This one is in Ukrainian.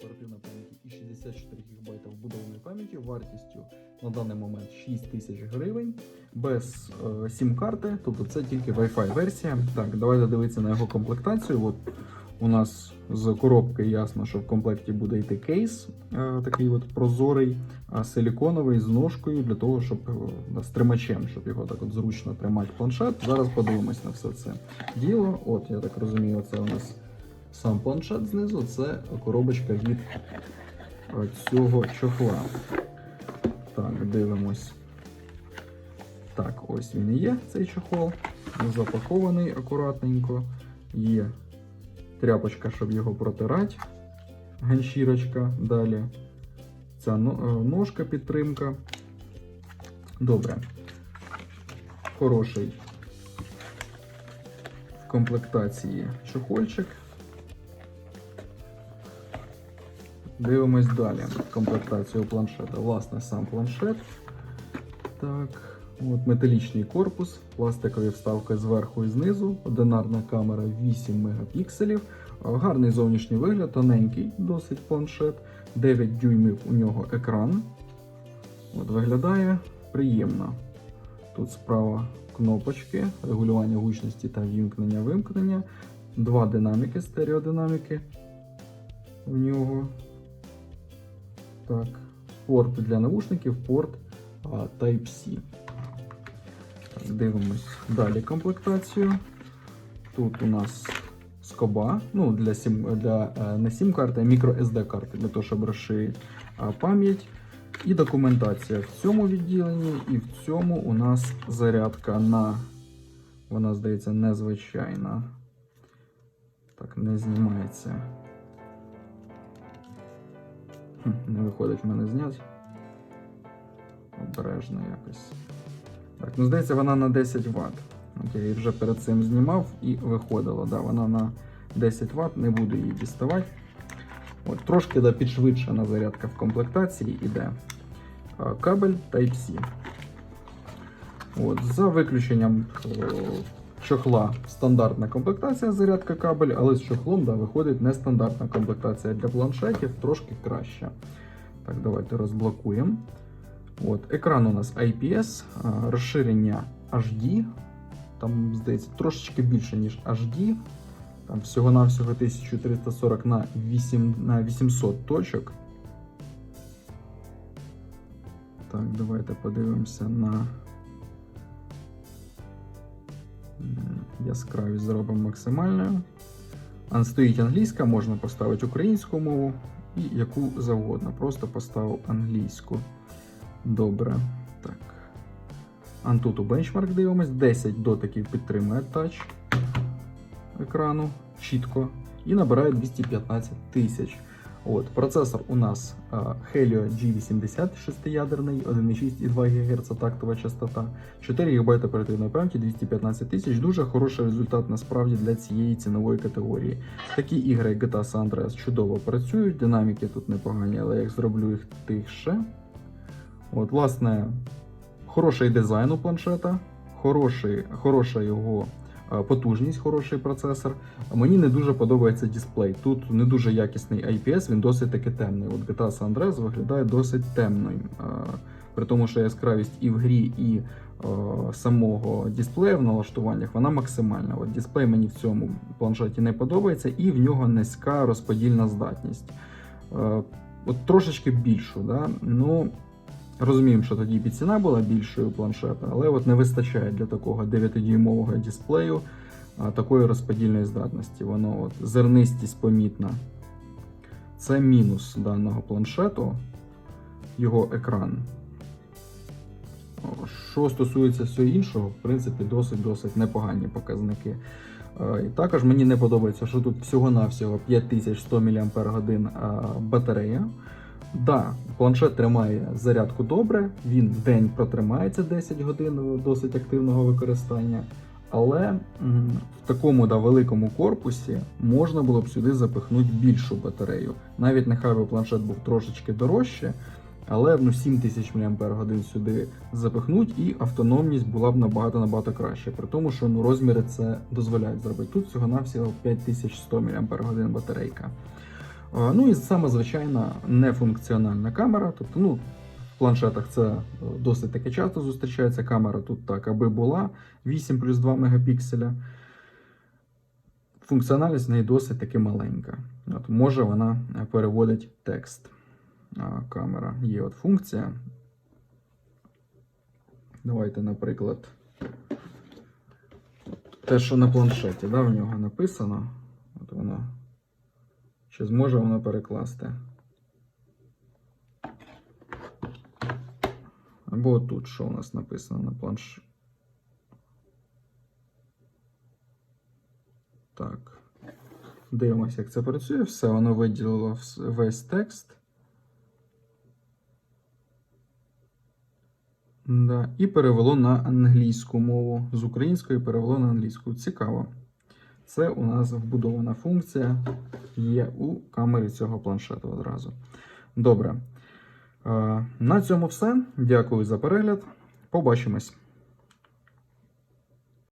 оперативної пам'яті і 64 ГБ вбудованої пам'яті вартістю на даний момент 6 тисяч гривень без е, сім-карти, тобто це тільки Wi-Fi версія. Так, давайте дивитися на його комплектацію. От у нас з коробки ясно, що в комплекті буде йти кейс, е, такий от прозорий, силіконовий з ножкою для того, щоб е, з тримачем, щоб його так от зручно тримати планшет. Зараз подивимось на все це діло. От я так розумію, це у нас сам планшет знизу, це коробочка від е, цього чохла. Так, дивимось. Так, ось він і є, цей чохол. Запакований акуратненько. Є тряпочка, щоб його протирати. Ганчірочка далі. Ця е, ножка підтримка. Добре. Хороший в комплектації чохольчик. Дивимось далі. Комплектацію планшета. Власне, сам планшет. Так, от металічний корпус, пластикові вставки зверху і знизу, одинарна камера 8 мегапікселів, гарний зовнішній вигляд, тоненький, досить планшет, 9 дюймів у нього екран. От виглядає приємно. Тут справа кнопочки, регулювання гучності та вімкнення вимкнення, два динаміки, стереодинаміки в нього. Так, порт для наушників, порт Type-C. Дивимось далі комплектацію. Тут у нас скоба, ну для сім для е, не сім карти, а мікро SD карти для того, щоб розширити пам'ять. І документація в цьому відділенні, і в цьому у нас зарядка на. Вона, здається, незвичайна. Так, не знімається. Не виходить в мене зняти. Обережно якось. Так, ну здається, вона на 10 Вт. Я її вже перед цим знімав і виходила. Да, вона на 10 Вт, не буду її діставати. От, трошки да, підшвидшена зарядка в комплектації іде. Кабель Type-C. От, за виключенням чохла стандартна комплектація зарядка кабель, але з чохлом да, виходить нестандартна комплектація для планшетів, трошки краща. Так, давайте розблокуємо. От, екран у нас IPS, розширення HD. Там, здається, трошечки більше, ніж HD. Там всього-навсього 1340 на, 8, на 800 точок. Так, давайте подивимося на яскравість зробимо максимальною. Стоїть англійська, можна поставити українську мову і яку завгодно. Просто поставив англійську. Добре. Так. Antutu бенчмарк дивимось. 10 дотиків підтримує тач екрану чітко і набирає 215 тисяч. От, процесор у нас Helio G80 шестиядерний, 1,6 і 2 ГГц тактова частота, 4 ГБ оперативної пам'яті, 215 тисяч. Дуже хороший результат насправді для цієї цінової категорії. Такі ігри, як GTA San Andreas чудово працюють, динаміки тут непогані, але як зроблю їх тихше. От, власне, хороший дизайн у планшета, хороший, хороша його потужність, хороший процесор. Мені не дуже подобається дисплей. Тут не дуже якісний IPS, він досить таки темний. От GTA San Andreas виглядає досить темним. е, При тому, що яскравість і в грі, і е, самого дисплея в налаштуваннях вона максимальна. От дисплей мені в цьому планшеті не подобається, і в нього низька розподільна здатність. Е, От трошечки більшу. Да? Ну, Розуміємо, що тоді і ціна була більшою планшета, але от не вистачає для такого 9-дюймового дисплею такої розподільної здатності. Воно от, зернистість помітна. Це мінус даного планшету, його екран. Що стосується всього іншого, в принципі, досить-досить непогані показники. І також мені не подобається, що тут всього-навсього 5100 мАч батарея. Да, планшет тримає зарядку добре, він день протримається 10 годин досить активного використання. Але в такому да, великому корпусі можна було б сюди запихнути більшу батарею. Навіть нехай би планшет був трошечки дорожче, але ну, 7000 мАч сюди запихнуть, і автономність була б набагато набагато краще. При тому, що ну, розміри це дозволяють зробити. Тут всього-навсього 5100 мАч батарейка. Ну і саме звичайна нефункціональна камера. Тобто, ну, в планшетах це е, досить таки часто зустрічається камера тут так, аби була 8 плюс 2 мегапікселя. Функціональність в неї досить таки маленька. От, може вона переводить текст. Камера є от функція. Давайте, наприклад, те, що на планшеті, да, в нього написано. От воно. Чи зможе воно перекласти? Або тут, що у нас написано на планш. Так. Дивимося, як це працює. Все, воно виділило весь текст. Да. І перевело на англійську мову. З української перевело на англійську. Цікаво. Це у нас вбудована функція є у камері цього планшету одразу. Добре. Е, На цьому все. Дякую за перегляд. Побачимось.